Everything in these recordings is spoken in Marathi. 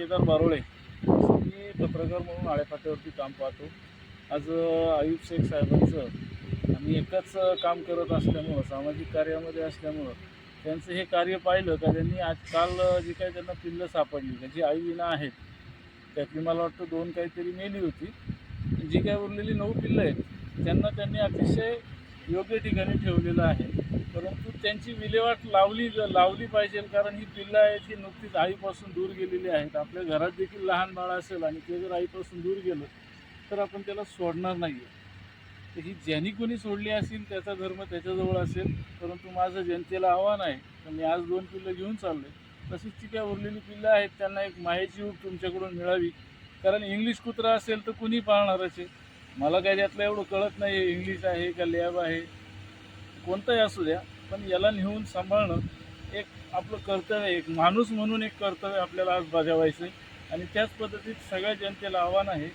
केदार बारोळे मी पत्रकार म्हणून आळेफाट्यावरती काम पाहतो. आज अ, आयुब शेख साहेबांचं आम्ही एकच काम करत असल्यामुळं सामाजिक कार्यामध्ये असल्यामुळं त्यांचं हे कार्य पाहिलं का त्यांनी आज काल जी काही त्यांना पिल्लं सापडली त्यांची आई विना आहेत त्यातली मला वाटतं दोन काहीतरी मेली होती. जी काही उरलेली नऊ पिल्लं आहेत त्यांना त्यांनी अतिशय योग्य ठिकाणी ठेवलेलं आहे. परंतु त्यांची विल्हेवाट लावली लावली पाहिजे कारण ही पिल्लं आहेत ही नुकतीच आईपासून दूर गेलेली आहेत. आपल्या घरात देखील लहान बाळ असेल आणि ते जर आईपासून दूर गेलं तर आपण त्याला सोडणार नाही आहे तर ही ज्यांनी कोणी सोडली असेल त्याचा धर्म त्याच्याजवळ असेल. परंतु माझं जनतेला आव्हान आहे तर मी आज दोन पिल्लं घेऊन चाललो आहे तशीच ती काय उरलेली पिल्लं आहेत त्यांना एक मायेची ऊब तुमच्याकडून मिळावी. कारण इंग्लिश कुत्रा असेल तर कुणी पाळणारच आहे? मला काय त्यातलं एवढं कळत नाही आहे इंग्लिश आहे का लॅब आहे. कोणतंही असू द्या पण याला नेऊन सांभाळणं एक आपलं कर्तव्य एक माणूस म्हणून एक कर्तव्य आपल्याला आज बजावायचं आहे. आणि त्याच पद्धतीत सगळ्या जनतेला आव्हान आहे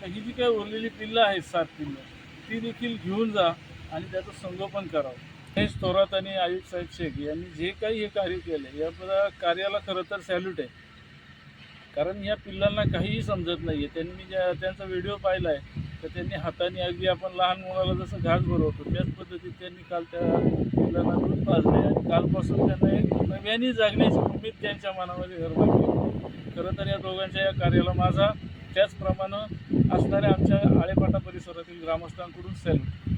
तर ही जी काही उरलेली पिल्लं आहेत सात पिल्लं ती देखील घेऊन जा आणि त्याचं संगोपन करावं. महेश थोरात आणि आयुब साहेब शेख यांनी जे काही हे कार्य केलं या कार्याला खरं तर सॅल्यूट आहे. कारण या पिल्लांना काहीही समजत नाही आहे त्यांनी ज्या त्यांचा व्हिडिओ पाहिला आहे तर त्यांनी हाताने अगदी आपण लहान मुलाला जसं घास भरवतो त्याच पद्धतीत त्यांनी काल त्या मुलांना दूध पाजले आणि कालपासून त्यांना एक नव्याने जागण्याची उमेद त्यांच्या मनामध्ये निर्माण केली. खरं तर या दोघांच्या या कार्याला माझा त्याचप्रमाणे असणाऱ्या आमच्या आळेपाटा परिसरातील ग्रामस्थांकडून सॅल्यूट.